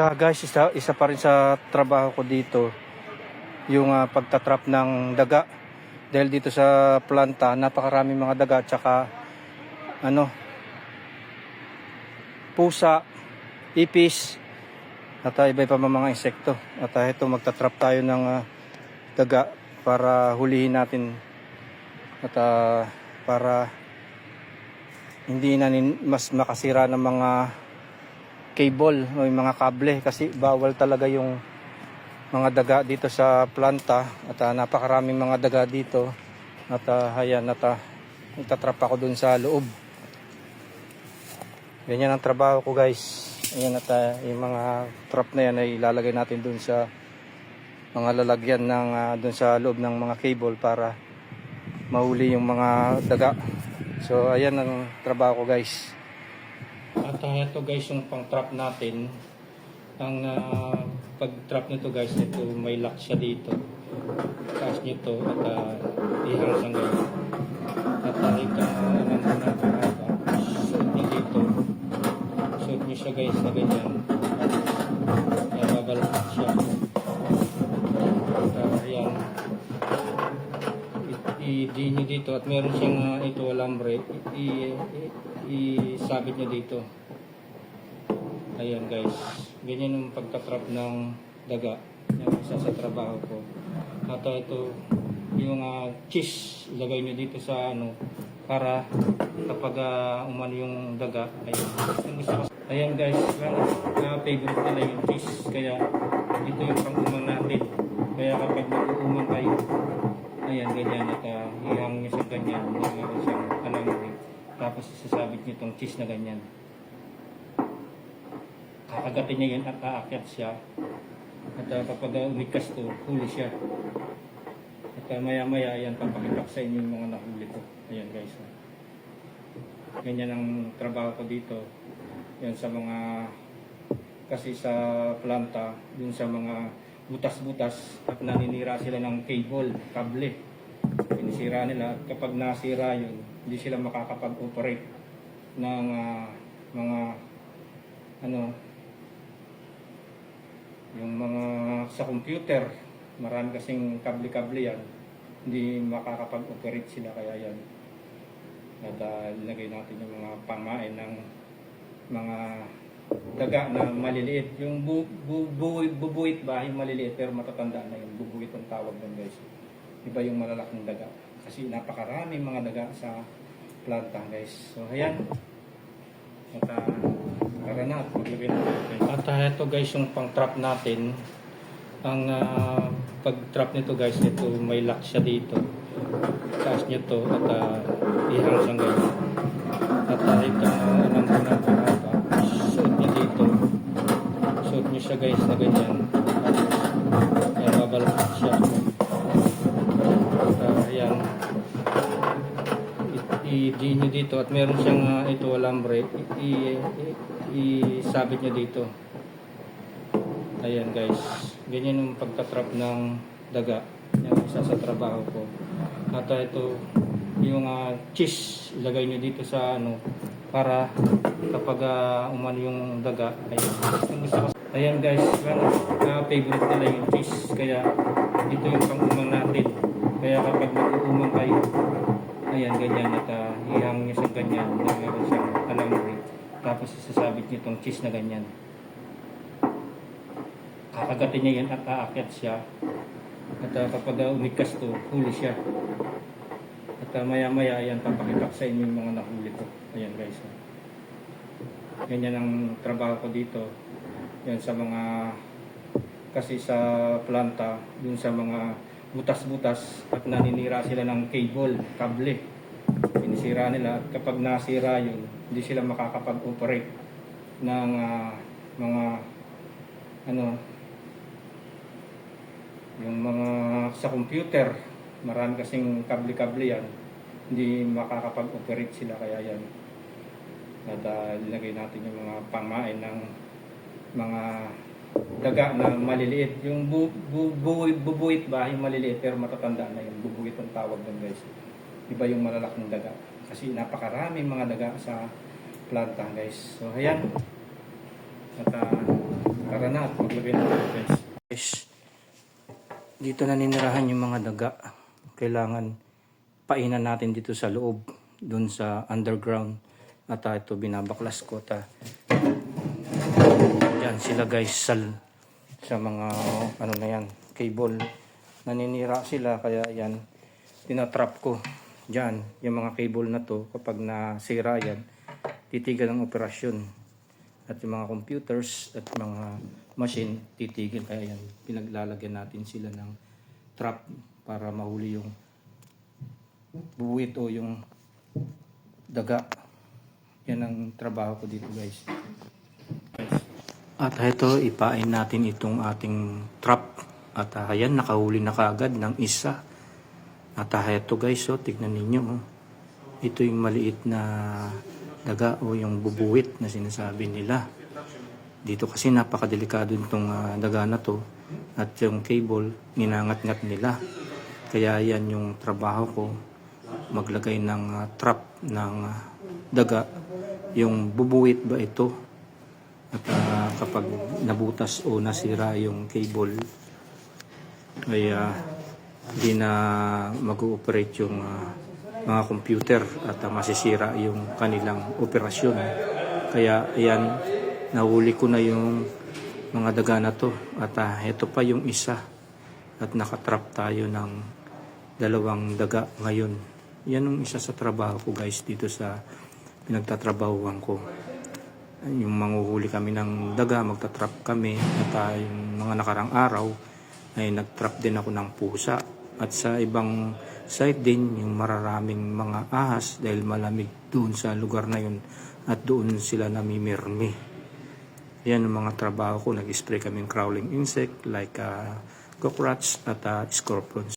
ah, guys, isa, isa pa rin sa trabaho ko dito, yung ah, pagtatrap ng daga. Dahil dito sa planta, napakaraming mga daga, tsaka ano, pusa, ipis, at ah, iba-iba pa mga insekto. At ah, ito, magtatrap tayo ng ah, daga para hulihin natin at ah, para hindi na mas makasira ng mga cable o yung mga kable kasi bawal talaga yung mga daga dito sa planta at ah, napakaraming mga daga dito at uh, ayan at uh, nagtatrap ako dun sa loob. Ganyan ang trabaho ko guys. Ayan at ah, yung mga trap na yan ay ilalagay natin dun sa mga lalagyan ng ah, dun sa loob ng mga cable para mahuli yung mga daga. So ayan ang trabaho ko guys at uh, ito guys yung pang trap natin. Ang uh, pag trap nito guys, ito may lock siya dito. Taas nito at uh, ihang siyang ganyan. At uh, ito uh, nandun na kahaba. Suot niya dito. Suot niya siya guys na ganyan. At uh, siya. At uh, ayan. I- i-di nyo dito at meron siyang uh, ito alambre. I- i- isabit nyo dito. Ayan guys. Ganyan yung pagtatrap ng daga. Yan isa sa trabaho ko. At ito yung uh, cheese ilagay nyo dito sa ano para kapag uh, umano yung daga ayan. Yung Ayan guys, uh, favorite nila yung cheese kaya ito yung pang-umang natin. Kaya kapag mag-uumang kayo, ayan ganyan at uh, ihang nyo sa ganyan, meron siyang alambre. Tapos isasabit nyo itong cheese na ganyan. Kakagatin niya yun at aakyat siya. At uh, kapag uh, umikas to, huli siya. At uh, maya maya, ayan, papakita sa inyo yung mga nahuli ko. Ayan guys. ah. Ganyan ang trabaho ko dito. Yan sa mga, kasi sa planta, dun sa mga butas-butas at naninira sila ng cable, kable. Sinisira nila at kapag nasira yun, hindi sila makakapag-operate ng ah, mga ano yung mga sa computer. Marami kasing kable-kable yan hindi makakapag-operate sila kaya yan at uh, ilagay natin yung mga pamain ng mga daga na maliliit. Yung bu, bu, bu, bubuit ba yung maliliit pero matatanda na yung bubuit ang tawag doon guys. Iba yung malalaking daga kasi napakaraming mga daga sa planta guys. So ayan. At uh, tara na at maglagay natin. At uh, ito guys yung pang trap natin. Ang uh, pag trap nito guys ito may lock siya dito. Taas nyo to at uh, ihang siyang ganyan at uh, ito uh, ko na kahaba suot nyo dito. Suot nyo siya guys na ganyan. at nyo dito at meron siyang uh, ito i- i- isabit nyo dito. Ayan guys. Ganyan yung pagtatrap ng daga. Yan isa sa trabaho ko. At uh, ito yung uh, cheese ilagay nyo dito sa ano para kapag uh, umano yung daga ayan. Yung ayan guys. Well, uh, favorite nila yung cheese. Kaya ito yung pang-umang natin. Kaya kapag mag-uumang kayo ayan ganyan. At uh, ihang nyo sa ganyan na meron siyang alambre tapos isasabit nyo itong cheese na ganyan. Kakagatin niya yan at aakyat siya. At uh, kapag uh, to huli siya. At uh, maya maya ayan papakita ko sa inyo yung mga nahuli ko. Ayan guys ah. ganyan ang trabaho ko dito. Yan sa mga kasi sa planta dun sa mga butas-butas at naninira sila ng cable, kable sinisira nila. At kapag nasira yun hindi sila makakapag-operate ng ah, mga ano yung mga sa computer. Marami kasing kable-kable yan. Hindi makakapag-operate sila. Kaya yan at uh, natin yung mga pamain ng mga daga na maliliit. Yung bu, bu, bu, bubuit ba yung maliliit pero matatanda na yung bubuit ang tawag doon guys iba yung malalaking daga kasi napakaraming mga daga sa planta guys so ayan at uh, Tara na at maglagay ng defense. Guys, dito na ninirahan yung mga daga. Kailangan painan natin dito sa loob, dun sa underground. At ah, ito binabaklas ko. Ta. Yan sila guys sa, sa mga ano na yan, cable. Naninira sila kaya yan, tinatrap ko. Diyan, yung mga cable na to, kapag nasira yan, titigil ang operasyon. At yung mga computers at mga machine titigil. Kaya yan pinaglalagyan natin sila ng trap para mahuli yung buwit o yung daga. Yan ang trabaho ko dito guys. At ito ipain natin itong ating trap. At uh, ayan nakahuli na kaagad ng isa at uh, ito guys oh, tignan ninyo oh. ito yung maliit na daga o yung bubuwit na sinasabi nila. Dito kasi napakadelikado itong ah, daga na to at yung cable ninangat-ngat nila. Kaya yan yung trabaho ko maglagay ng ah, trap ng ah, daga. Yung bubuwit ba ito? At ah, kapag nabutas o nasira yung cable ay ah, hindi na mag-ooperate yung ah, mga computer at ah, masisira yung kanilang operasyon. Kaya ayan, nahuli ko na yung mga daga na to at ah, ito pa yung isa at nakatrap tayo ng dalawang daga ngayon. Yan yung isa sa trabaho ko guys dito sa pinagtatrabahuan ko. Yung manguhuli kami ng daga, magtatrap kami at ah, yung mga nakarang araw ay nagtrap din ako ng pusa at sa ibang site din yung mararaming mga ahas dahil malamig doon sa lugar na yun at doon sila namimirmi. Yan ang mga trabaho ko. Nag-spray kaming crawling insect like uh, cockroach at uh, scorpions.